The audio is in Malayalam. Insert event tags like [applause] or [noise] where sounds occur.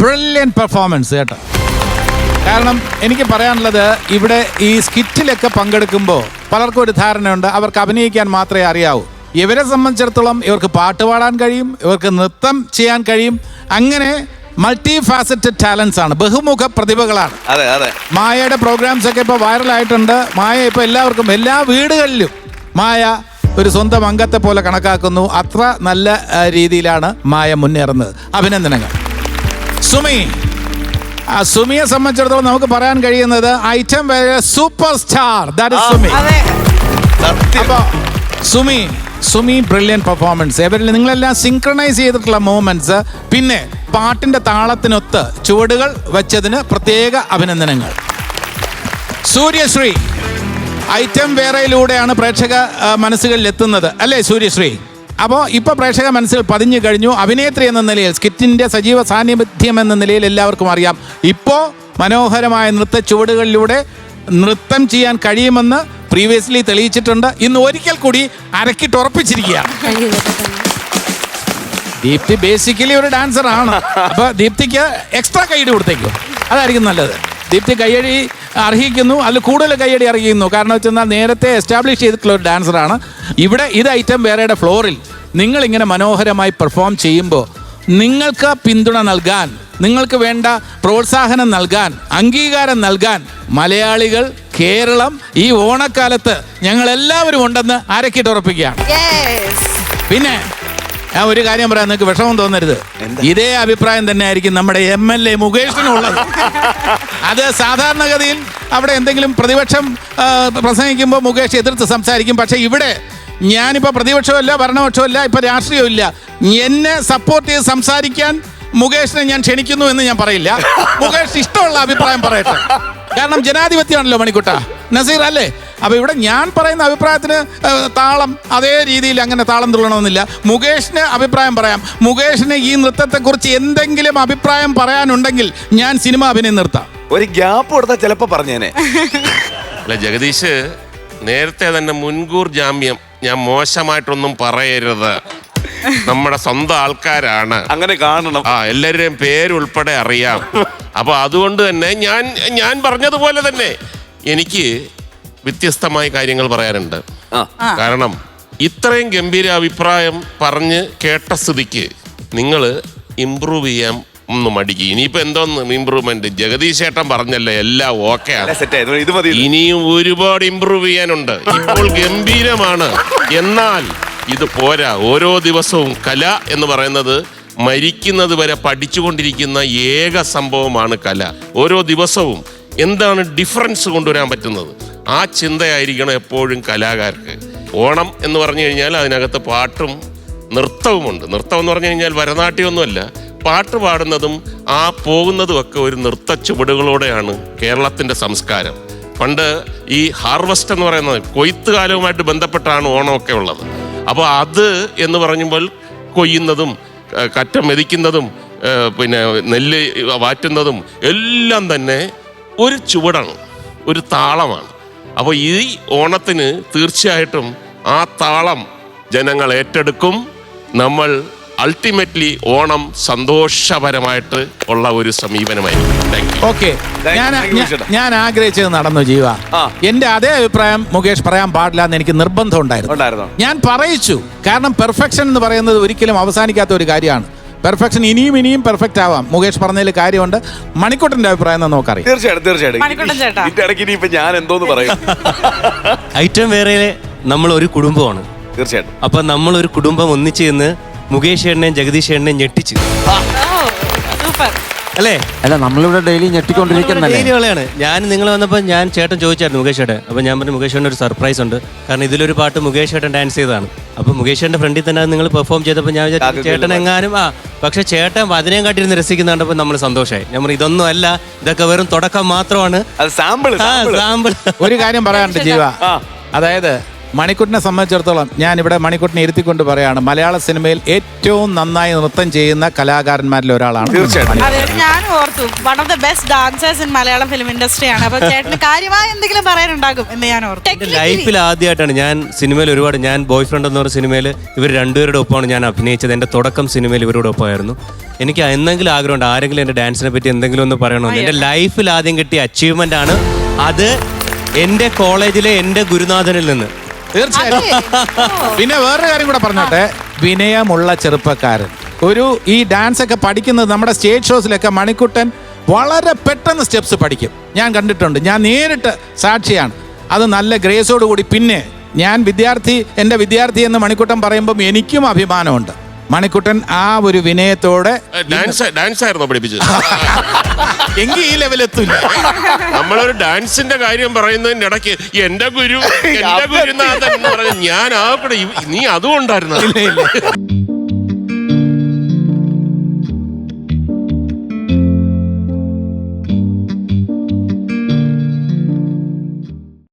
ബ്രില്യൻ പെർഫോമൻസ് കേട്ടോ. കാരണം എനിക്ക് പറയാനുള്ളത് ഇവിടെ ഈ സ്കിറ്റിലൊക്കെ പങ്കെടുക്കുമ്പോൾ പലർക്കും ഒരു ധാരണയുണ്ട് അവർക്ക് അഭിനയിക്കാൻ മാത്രമേ അറിയാവൂ. ഇവരെ സംബന്ധിച്ചിടത്തോളം ഇവർക്ക് പാട്ട് പാടാൻ കഴിയും ഇവർക്ക് നൃത്തം ചെയ്യാൻ കഴിയും. അങ്ങനെ മൾട്ടി ഫാസറ്റഡ് ടാലൻസ് ആണ് ബഹുമുഖ പ്രതിഭകളാണ്. അതെ അതെ. മായയുടെ പ്രോഗ്രാംസ് ഒക്കെ ഇപ്പോൾ വൈറലായിട്ടുണ്ട് മായ ഇപ്പോൾ എല്ലാവർക്കും എല്ലാ വീടുകളിലും മായ ഒരു സ്വന്തം അംഗത്തെ പോലെ കണക്കാക്കുന്നു. അത്ര നല്ല രീതിയിലാണ് മായ മുന്നേറുന്നത്. അഭിനന്ദനങ്ങൾ. സുമി. ആ സുമിയെ സംബന്ധിച്ചിടത്തോളം നമുക്ക് പറയാൻ കഴിയുന്നത് ഐറ്റം വേറെ super star that is Sumi. അപ്പൊ സുമി സുമി ബ്രില്യൻ പെർഫോമൻസ് ഇവരിൽ നിങ്ങളെല്ലാം സിങ്ക്രണൈസ് ചെയ്തിട്ടുള്ള മൂവ്മെന്റ്സ് പിന്നെ പാട്ടിന്റെ താളത്തിനൊത്ത് ചുവടുകൾ വെച്ചതിന് പ്രത്യേക അഭിനന്ദനങ്ങൾ. സൂര്യശ്രീ ഐറ്റം വേറെയിലൂടെയാണ് പ്രേക്ഷക മനസ്സുകളിൽ എത്തുന്നത് അല്ലേ സൂര്യശ്രീ? അപ്പോൾ ഇപ്പോൾ പ്രേക്ഷക മനസ്സിൽ പതിഞ്ഞു കഴിഞ്ഞു. അഭിനേത്രി എന്ന നിലയിൽ സ്കിറ്റിന്റെ സജീവ സാന്നിധ്യം എന്ന നിലയിൽ എല്ലാവർക്കും അറിയാം. ഇപ്പോൾ മനോഹരമായ നൃത്ത ചുവടുകളിലൂടെ നൃത്തം ചെയ്യാൻ കഴിയുമെന്ന് പ്രീവിയസ്ലി തെളിയിച്ചിട്ടുണ്ട്. ഇന്ന് ഒരിക്കൽ കൂടി അരക്കിട്ട് ഉറപ്പിച്ചിരിക്കുകയാണ്. ദീപ്തി ബേസിക്കലി ഒരു ഡാൻസർ ആണ്. അപ്പൊ ദീപ്തിക്ക് എക്സ്ട്രാ കൈഡ് കൊടുത്തേക്കും. അതായിരിക്കും നല്ലത്. ദീപ്തി കയ്യടി അർഹിക്കുന്നു. അതിൽ കൂടുതൽ കയ്യടി അർഹിക്കുന്നു. കാരണം വെച്ചാൽ നേരത്തെ എസ്റ്റാബ്ലിഷ് ചെയ്തിട്ടുള്ള ഒരു ഡാൻസറാണ് ഇവിടെ ഇത് ഐറ്റം വേറെയുടെ ഫ്ലോറിൽ നിങ്ങൾ ഇങ്ങനെ മനോഹരമായി പെർഫോം ചെയ്യുമ്പോൾ നിങ്ങൾക്ക് പിന്തുണ നൽകാൻ നിങ്ങൾക്ക് വേണ്ട പ്രോത്സാഹനം നൽകാൻ അംഗീകാരം നൽകാൻ മലയാളികൾ കേരളം ഈ ഓണക്കാലത്ത് ഞങ്ങൾ എല്ലാവരും ഉണ്ടെന്ന് അരക്കിട്ട് ഉറപ്പിക്കുകയാണ്. യെസ് പിന്നെ ഞാൻ ഒരു കാര്യം പറയാം. നിങ്ങൾക്ക് വിഷമം തോന്നരുത്. ഇതേ അഭിപ്രായം തന്നെ ആയിരിക്കും നമ്മുടെ എം എൽ എ മുകേഷിനുള്ളത്. [laughs] അത് സാധാരണഗതിയിൽ അവിടെ എന്തെങ്കിലും പ്രതിപക്ഷം പ്രസംഗിക്കുമ്പോൾ മുകേഷ് എതിർത്ത് സംസാരിക്കും. പക്ഷേ ഇവിടെ ഞാനിപ്പോൾ പ്രതിപക്ഷമല്ല ഭരണപക്ഷമല്ല ഇപ്പൊ രാഷ്ട്രീയമില്ല എന്നെ സപ്പോർട്ട് ചെയ്ത് സംസാരിക്കാൻ മുകേഷിനെ ഞാൻ ക്ഷണിക്കുന്നു എന്ന് ഞാൻ പറയില്ല. മുകേഷ് ഇഷ്ടമുള്ള അഭിപ്രായം പറയട്ടെ. കാരണം ജനാധിപത്യമാണല്ലോ മണിക്കുട്ട. നസീർ അല്ലേ? അപ്പൊ ഇവിടെ ഞാൻ പറയുന്ന അഭിപ്രായത്തിന് താളം അതേ രീതിയിൽ അങ്ങനെ താളം തുള്ളണമെന്നില്ല. മുകേഷിന് അഭിപ്രായം പറയാം. മുകേഷിന് ഈ നൃത്തത്തെക്കുറിച്ച് എന്തെങ്കിലും അഭിപ്രായം പറയാനുണ്ടെങ്കിൽ ഞാൻ സിനിമ അഭിനയം നിർത്താം. ഒരു ഗ്യാപ്പ് കൊടുത്താൽ ചിലപ്പോ പറഞ്ഞേനെ. അല്ല ജഗദീഷ് നേരത്തെ തന്നെ മുൻകൂർ ജാമ്യം ഞാൻ മോശമായിട്ടൊന്നും പറയരുത്. നമ്മുടെ സ്വന്തം ആൾക്കാരാണ്. അങ്ങനെ കാണണം. ആ എല്ലാവരുടെയും പേരുൾപ്പെടെ അറിയാം. അപ്പൊ അതുകൊണ്ട് തന്നെ ഞാൻ ഞാൻ പറഞ്ഞതുപോലെ തന്നെ എനിക്ക് വ്യത്യസ്തമായ കാര്യങ്ങൾ പറയാനുണ്ട്. കാരണം ഇത്രയും ഗംഭീര അഭിപ്രായം പറഞ്ഞ് കേട്ട സ്ഥിതിക്ക് നിങ്ങൾ ഇമ്പ്രൂവ് ചെയ്യാൻ ഒന്ന് മടിക്ക്. ഇനിയിപ്പോ എന്തോന്ന് ഇമ്പ്രൂവ്മെന്റ് ജഗദീഷ് ചേട്ടൻ പറഞ്ഞല്ലേ എല്ലാം ഓക്കെ ആണ്. ഇനിയും ഒരുപാട് ഇമ്പ്രൂവ് ചെയ്യാനുണ്ട്. ഇപ്പോൾ ഗംഭീരമാണ്. എന്നാൽ ഇത് പോരാ. ഓരോ ദിവസവും കല എന്ന് പറയുന്നത് മരിക്കുന്നത് വരെ പഠിച്ചുകൊണ്ടിരിക്കുന്ന ഏക സംഭവമാണ് കല. ഓരോ ദിവസവും എന്താണ് ഡിഫറൻസ് കൊണ്ടുവരാൻ പറ്റുന്നത്? ആ ചിന്തയായിരിക്കണം എപ്പോഴും കലാകാർക്ക്. ഓണം എന്ന് പറഞ്ഞു കഴിഞ്ഞാൽ അതിനകത്ത് പാട്ടും നൃത്തവുമുണ്ട്. നൃത്തം എന്ന് പറഞ്ഞു കഴിഞ്ഞാൽ ഭരതനാട്യമൊന്നുമല്ല. പാട്ട് പാടുന്നതും ആ പോകുന്നതും ഒക്കെ ഒരു നൃത്ത ചുവടുകളോടെയാണ് കേരളത്തിന്റെ സംസ്കാരം. പണ്ട് ഈ ഹാർവസ്റ്റ് എന്ന് പറയുന്നത് കൊയ്ത്ത് കാലവുമായിട്ട് ബന്ധപ്പെട്ടാണ് ഓണമൊക്കെ ഉള്ളത്. അപ്പോൾ അത് എന്ന് പറയുമ്പോൾ കൊയ്യുന്നതും കറ്റ മെതിക്കുന്നതും പിന്നെ നെല്ല് വാറ്റുന്നതും എല്ലാം തന്നെ ഒരു ചുവടാണ് ഒരു താളമാണ്. അപ്പോൾ ഈ ഓണത്തിന് തീർച്ചയായിട്ടും ആ താളം ജനങ്ങൾ ഏറ്റെടുക്കും. നമ്മൾ അൾട്ടിമേറ്റ്ലി ഓണം സന്തോഷപരമായിട്ട് ഉള്ള ഒരു സമീപനമായിരിക്കും. ഓക്കെ ഞാൻ ഞാൻ-. ആഗ്രഹിച്ചത് നടന്നു ജീവ. ആ. എന്റെ അതേ അഭിപ്രായം മുകേഷ് പറയാൻ പാടില്ല എന്ന് എനിക്ക് നിർബന്ധം ഉണ്ടായിരുന്നു. ഞാൻ പറയിച്ചു. കാരണം പെർഫെക്ഷൻ എന്ന് പറയുന്നത് ഒരിക്കലും അവസാനിക്കാത്ത ഒരു കാര്യമാണ്. പെർഫെക്ഷൻ ഇനിയും ഇനിയും പെർഫെക്റ്റ് ആവാം. മുകേഷ് പറഞ്ഞതിൽ കാര്യമുണ്ട്. മണിക്കൂട്ടന്റെ അഭിപ്രായം എന്ന് നോക്കറിയാം തീർച്ചയായിട്ടും മണിക്കുട്ടൻ ചേട്ടാ. ഇതിന്റെ ഇടയ്ക്ക് ഇനിയിപ്പോ ഞാൻ എന്തോന്ന് പറയും? [laughs] ഐറ്റം വേറെ നമ്മൾ ഒരു കുടുംബമാണ്. തീർച്ചയായിട്ടും. അപ്പൊ നമ്മൾ ഒരു കുടുംബം ഒന്നിച്ച് നിന്ന് മുകേഷ് ചേട്ടനെയും ജഗദീഷ് ചേട്ടനെയും ഞെട്ടിച്ചു. സൂപ്പർ അല്ലേ? അല്ല നമ്മളിവിടെ ഡെയിലി ഞെട്ടിക്കൊണ്ടിരിക്കുന്നല്ലേ ഡെയിലി ഉള്ളതാണ് ഞാൻ നിങ്ങൾ വന്നപ്പോൾ ഞാൻ ചേട്ടൻ ചോദിച്ചായിരുന്നു മുകേഷ് ചേട്ടൻ അപ്പോൾ ഞാൻ പറഞ്ഞു മുകേഷ് ചേട്ടൻ ഒരു സർപ്രൈസ് ഉണ്ട്. കാരണം ഇതിലൊരു പാട്ട് മുകേഷ് ചേട്ടൻ ഡാൻസ് ചെയ്തതാണ്. അപ്പോൾ മുകേഷ് ചേട്ടന്റെ ഫ്രണ്ടിൽ തന്നെ അത് നിങ്ങൾ പെർഫോം ചെയ്തപ്പോൾ ഞാൻ വിചാരിച്ചു ചേട്ടൻ എങ്ങാനും ആ പക്ഷെ ചേട്ടൻ അതിനെയും കാട്ടിരുന്ന് രസിക്കുന്ന കണ്ടപ്പോൾ നമ്മൾ സന്തോഷമായി ഞാൻ പറഞ്ഞു ഇതൊന്നും അല്ല ഇതൊക്കെ വെറും തുടക്കം മാത്രമാണ്. അത് സാമ്പിൾ ആ സാമ്പിൾ ഒരു കാര്യം പറയാനുണ്ട് [laughs] ജീവ. ആ. അതായത് മണിക്കുട്ടിനെ സംബന്ധിച്ചിടത്തോളം ഞാൻ ഇവിടെ മണിക്കുട്ടിനെ ഇരുത്തിക്കൊണ്ട് പറയാണ് മലയാള സിനിമയിൽ ഏറ്റവും നന്നായി നൃത്തം ചെയ്യുന്ന കലാകാരന്മാരിൽ ഒരാളാണ്. അതെ ഞാനും ഓർത്തു one of the best dancers in Malayalam film ഇൻഡസ്ട്രിയാണ് അപ്പൊ ചേട്ടന് കാര്യമായ എന്തെങ്കിലും പറയാനുണ്ടാകും എന്ന് ഞാൻ ഓർത്തു. ലൈഫിൽ ആദ്യമായിട്ടാണ് ഞാൻ സിനിമയിൽ ഒരുപാട് ഞാൻ ബോയ് ഫ്രണ്ട് എന്ന് പറഞ്ഞ സിനിമയിൽ ഇവർ രണ്ടുപേരുടെ ഒപ്പമാണ് ഞാൻ അഭിനയിച്ചത്. എന്റെ തുടക്കം സിനിമയിൽ ഇവരുടെ ഒപ്പമായിരുന്നു. എനിക്ക് എന്തെങ്കിലും ആഗ്രഹമുണ്ട് ആരെങ്കിലും എന്റെ ഡാൻസിനെ പറ്റി എന്തെങ്കിലും ഒന്ന് പറയണമെന്ന് എന്റെ ലൈഫിൽ ആദ്യം കിട്ടിയ അച്ചീവ്മെന്റ് ആണ് അത് എന്റെ കോളേജിലെ എന്റെ ഗുരുനാഥനിൽ നിന്ന്. തീർച്ചയായും പിന്നെ വേറൊരു കാര്യം കൂടെ പറഞ്ഞോട്ടെ. വിനയമുള്ള ചെറുപ്പക്കാരൻ. ഒരു ഈ ഡാൻസ് ഒക്കെ പഠിക്കുന്നത് നമ്മുടെ സ്റ്റേജ് ഷോസിലൊക്കെ മണിക്കുട്ടൻ വളരെ പെട്ടെന്ന് സ്റ്റെപ്സ് പഠിക്കും. ഞാൻ കണ്ടിട്ടുണ്ട്. ഞാൻ നേരിട്ട് സാക്ഷിയാണ്. അത് നല്ല ഗ്രേസോടുകൂടി പിന്നെ ഞാൻ വിദ്യാർത്ഥി എന്റെ വിദ്യാർത്ഥി എന്ന് മണിക്കുട്ടൻ പറയുമ്പം എനിക്കും അഭിമാനമുണ്ട്. മണിക്കുട്ടൻ ആ ഒരു വിനയത്തോടെ ഡാൻസ് ഡാൻസ് ആയിരുന്നു പഠിപ്പിച്ചത്? [laughs] എങ്കിൽ ഈ ലെവൽ ലെവലെത്തില്ല നമ്മളൊരു ഡാൻസിന്റെ കാര്യം പറയുന്നതിന്റെ ഇടയ്ക്ക് എന്റെ ഗുരു എന്റെ ഗുരുനാഥൻ എന്ന് പറഞ്ഞ ഞാൻ ആ നീ അതും ഉണ്ടായിരുന്നു ഇല്ല ഇല്ല.